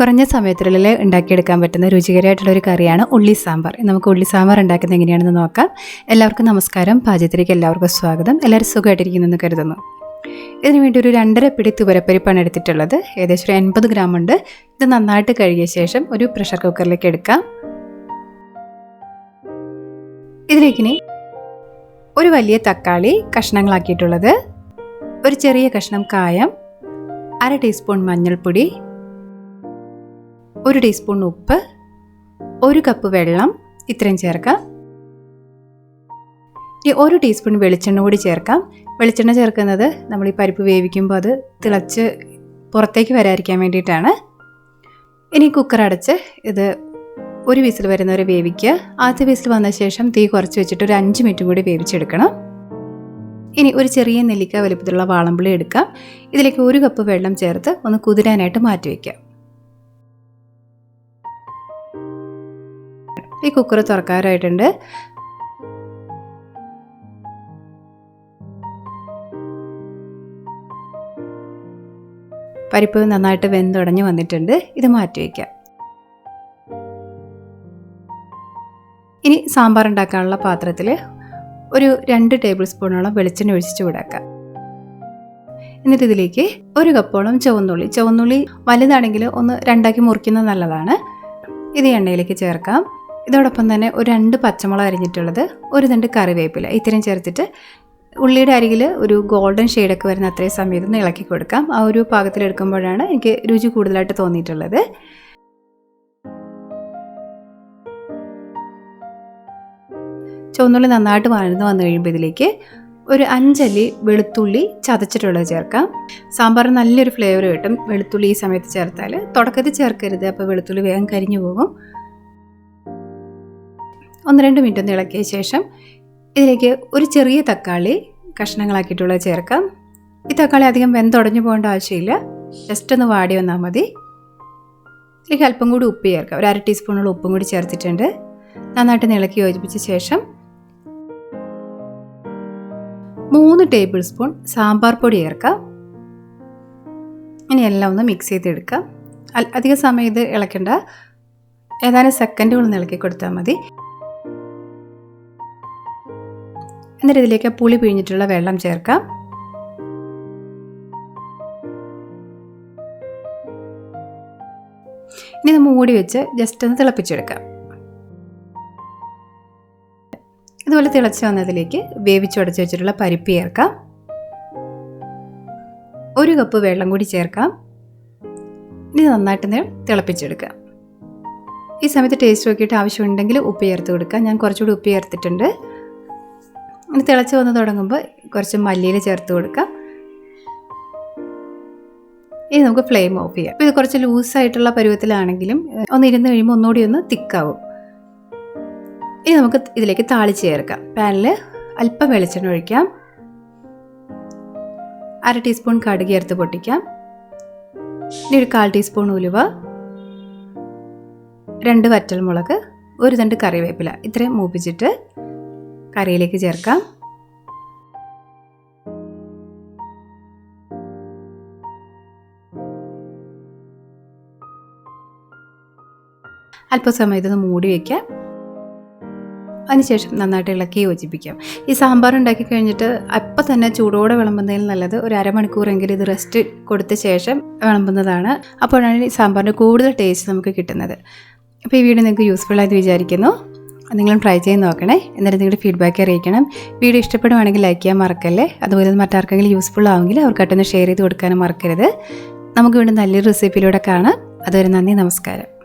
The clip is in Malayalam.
കുറഞ്ഞ സമയത്തിനുള്ളിൽ ഉണ്ടാക്കിയെടുക്കാൻ പറ്റുന്ന രുചികരമായിട്ടുള്ള ഒരു കറിയാണ് ഉള്ളി സാമ്പാർ. നമുക്ക് ഉള്ളി സാമ്പാർ ഉണ്ടാക്കുന്നത് എങ്ങനെയാണെന്ന് നോക്കാം. എല്ലാവർക്കും നമസ്കാരം. പാചകത്തിലേക്ക് എല്ലാവർക്കും സ്വാഗതം. എല്ലാവരും സുഖമായിട്ടിരിക്കുന്നെന്ന് കരുതുന്നു. ഇതിനു വേണ്ടി ഒരു രണ്ടര പിടി തുവരപ്പരിപ്പാണ് എടുത്തിട്ടുള്ളത്. ഏകദേശം ഒരു എൺപത് ഗ്രാം ഉണ്ട്. ഇത് നന്നായിട്ട് കഴുകിയ ശേഷം ഒരു പ്രഷർ കുക്കറിലേക്ക് എടുക്കാം. ഇതിലേക്കിനി ഒരു വലിയ തക്കാളി കഷ്ണങ്ങളാക്കിയിട്ടുള്ളത്. ഒരു ചെറിയ കഷ്ണം കായം അര ടീസ്പൂൺ മഞ്ഞൾപ്പൊടി ഒരു ടീസ്പൂൺ ഉപ്പ് ഒരു കപ്പ് വെള്ളം ഇത്രയും ചേർക്കാം. ഇനി ഒരു ടീസ്പൂൺ വെളിച്ചെണ്ണ കൂടി ചേർക്കാം. വെളിച്ചെണ്ണ ചേർക്കുന്നത് നമ്മൾ ഈ പരിപ്പ് വേവിക്കുമ്പോൾ അത് തിളച്ച് പുറത്തേക്ക് വരാതിരിക്കാൻ വേണ്ടിയിട്ടാണ്. ഇനി കുക്കർ അടച്ച് ഇത് ഒരു വിസിൽ വരുന്നവരെ വേവിക്കുക. ആദ്യ വിസിൽ വന്ന ശേഷം തീ കുറച്ച് വെച്ചിട്ട് ഒരു അഞ്ച് മിനിറ്റും കൂടി വേവിച്ചെടുക്കണം. ഇനി ഒരു ചെറിയ നെല്ലിക്ക വലുപ്പത്തിലുള്ള വാളമ്പുളി എടുക്കാം. ഇതിലേക്ക് ഒരു കപ്പ് വെള്ളം ചേർത്ത് ഒന്ന് കുതിരാനായിട്ട് മാറ്റി വയ്ക്കാം ഈ കുക്കർ തുറക്കാറായിട്ടുണ്ട്. പരിപ്പ് നന്നായിട്ട് വെന്തുടഞ്ഞ് വന്നിട്ടുണ്ട്. ഇത് മാറ്റി വയ്ക്കാം ഇനി സാമ്പാർ ഉണ്ടാക്കാനുള്ള പാത്രത്തിൽ ഒരു രണ്ട് ടേബിൾ സ്പൂണോളം വെളിച്ചെണ്ണ ഒഴിച്ച് ചൂടാക്കാം. എന്നിട്ട് ഇതിലേക്ക് ഒരു കപ്പോളം ചുവന്നുള്ളി. ചുവന്നുള്ളി വലുതാണെങ്കിൽ ഒന്ന് രണ്ടാക്കി മുറിക്കുന്നത് നല്ലതാണ്. ഇത് എണ്ണയിലേക്ക് ചേർക്കാം. ഇതോടൊപ്പം തന്നെ ഒരു രണ്ട് പച്ചമുളക് അരിഞ്ഞിട്ടുള്ളത് ഒരു രണ്ട് കറിവേപ്പില. ഇത്രയും ചേർത്തിട്ട് ഉള്ളിയുടെ അരികിൽ ഒരു ഗോൾഡൻ ഷെയ്ഡൊക്കെ വരുന്ന അത്രയും സമയത്ത് ഒന്ന് ഇളക്കി കൊടുക്കാം. ആ ഒരു പാകത്തിലെടുക്കുമ്പോഴാണ് എനിക്ക് രുചി കൂടുതലായിട്ട് തോന്നിയിട്ടുള്ളത്. ചുവന്നുള്ളി നന്നായിട്ട് വഴന്ന് വന്നു കഴിയുമ്പോൾ ഇതിലേക്ക് ഒരു അഞ്ചല്ലി വെളുത്തുള്ളി ചതച്ചിട്ടുള്ളത് ചേർക്കാം. സാമ്പാറിന് നല്ലൊരു ഫ്ലേവർ കിട്ടും. വെളുത്തുള്ളി ഈ സമയത്ത് ചേർത്താൽ തുടക്കത്തിൽ ചേർക്കരുത് അപ്പോൾ വെളുത്തുള്ളി വേഗം കരിഞ്ഞു പോകും. ഒന്ന് രണ്ട് മിനിറ്റ് ഒന്ന് ഇളക്കിയ ശേഷം ഇതിലേക്ക് ഒരു ചെറിയ തക്കാളി കഷ്ണങ്ങളാക്കിയിട്ടുള്ളത് ചേർക്കാം. ഈ തക്കാളി അധികം വെന്തുടഞ്ഞു പോകേണ്ട ആവശ്യമില്ല. ജസ്റ്റ് ഒന്ന് വാടി വന്നാൽ മതി. ഇതിലേക്ക് അല്പം കൂടി ഉപ്പ് ചേർക്കാം. ഒരു അര ടീസ്പൂണോളം ഉപ്പും കൂടി ചേർത്തിട്ടുണ്ട്. നന്നായിട്ട് ഇളക്കി യോജിപ്പിച്ച ശേഷം മൂന്ന് ടേബിൾ സ്പൂൺ സാമ്പാർ പൊടി ചേർക്കാം. ഇനി എല്ലാം ഒന്ന് മിക്സ് ചെയ്തെടുക്കാം. അധിക സമയം ഇത് ഇളക്കേണ്ട. ഏതാനും സെക്കൻഡുകൾ ഒന്ന് ഇളക്കി കൊടുത്താൽ മതി. എന്നിട്ട് ഇതിലേക്ക് പുളി പിഴിഞ്ഞിട്ടുള്ള വെള്ളം ചേർക്കാം. ഇനി ഇത് മൂടി വെച്ച് ജസ്റ്റ് ഒന്ന് തിളപ്പിച്ചെടുക്കാം. ഇതുപോലെ തിളച്ച് വന്നതിലേക്ക് വേവിച്ചുടച്ച് വെച്ചിട്ടുള്ള പരിപ്പ് ചേർക്കാം. ഒരു കപ്പ് വെള്ളം കൂടി ചേർക്കാം. ഇനി നന്നായിട്ട് തിളപ്പിച്ചെടുക്കാം. ഈ സമയത്ത് ടേസ്റ്റ് നോക്കിയിട്ട് ആവശ്യമുണ്ടെങ്കിൽ ഉപ്പ് ചേർത്ത് കൊടുക്കാം. ഞാൻ കുറച്ചുകൂടി ഉപ്പ് ചേർത്തിട്ടുണ്ട്. ഇനി തിളച്ച് വന്ന് തുടങ്ങുമ്പോൾ കുറച്ച് മല്ലിയിൽ ചേർത്ത് കൊടുക്കാം. ഇനി നമുക്ക് ഫ്ലെയിം ഓഫ് ചെയ്യാം. അപ്പോൾ ഇത് കുറച്ച് ലൂസായിട്ടുള്ള പരുവത്തിലാണെങ്കിലും ഒന്ന് ഇരുന്ന് കഴിയുമ്പോൾ ഒന്നുകൂടി ഒന്ന് തിക്കാവും. ഇനി നമുക്ക് ഇതിലേക്ക് താളിച്ച് ചേർക്കാം. പാനിൽ അല്പം വെളിച്ചെണ്ണ ഒഴിക്കാം. അര ടീസ്പൂൺ കടുക് ചേർത്ത് പൊട്ടിക്കാം. ഇനി ഒരു കാൽ ടീസ്പൂൺ ഉലുവ. രണ്ട് വറ്റൽമുളക്. ഒരു തണ്ട് കറിവേപ്പില. ഇത്രയും മൂപ്പിച്ചിട്ട് കറിയിലേക്ക് ചേർക്കാം. അല്പസമയം ഇതൊന്ന് മൂടി വയ്ക്കാം അതിനുശേഷം നന്നായിട്ട് ഇളക്കി യോജിപ്പിക്കാം. ഈ സാമ്പാർ ഉണ്ടാക്കി കഴിഞ്ഞിട്ട് അപ്പം തന്നെ ചൂടോടെ വിളമ്പുന്നതിൽ നല്ലത് ഒരു അരമണിക്കൂറെങ്കിലും ഇത് റെസ്റ്റ് കൊടുത്ത ശേഷം വിളമ്പുന്നതാണ്. അപ്പോഴാണ് ഈ സാമ്പാറിന്റെ കൂടുതൽ ടേസ്റ്റ് നമുക്ക് കിട്ടുന്നത്. അപ്പോൾ ഈ വീഡിയോ നിങ്ങൾക്ക് യൂസ്ഫുൾ ആയിട്ട് വിചാരിക്കുന്നു. നിങ്ങളും ട്രൈ ചെയ്ത് നോക്കണേ. എന്നിട്ട് നിങ്ങളുടെ ഫീഡ്ബാക്ക് അറിയിക്കണം. വീഡിയോ ഇഷ്ടപ്പെടുവാണെങ്കിൽ ലൈക്ക് ചെയ്യാൻ മറക്കല്ലേ? അതുപോലെ മറ്റാർക്കെങ്കിലും യൂസ്ഫുൾ ആവുമെങ്കിൽ അവർക്കായിട്ടൊന്ന് ഷെയർ ചെയ്ത് കൊടുക്കാനും മറക്കരുത്. നമുക്ക് വീണ്ടും നല്ലൊരു റെസിപ്പിയിലൂടെ കാണാം. അതുവരെ നന്ദി നമസ്കാരം.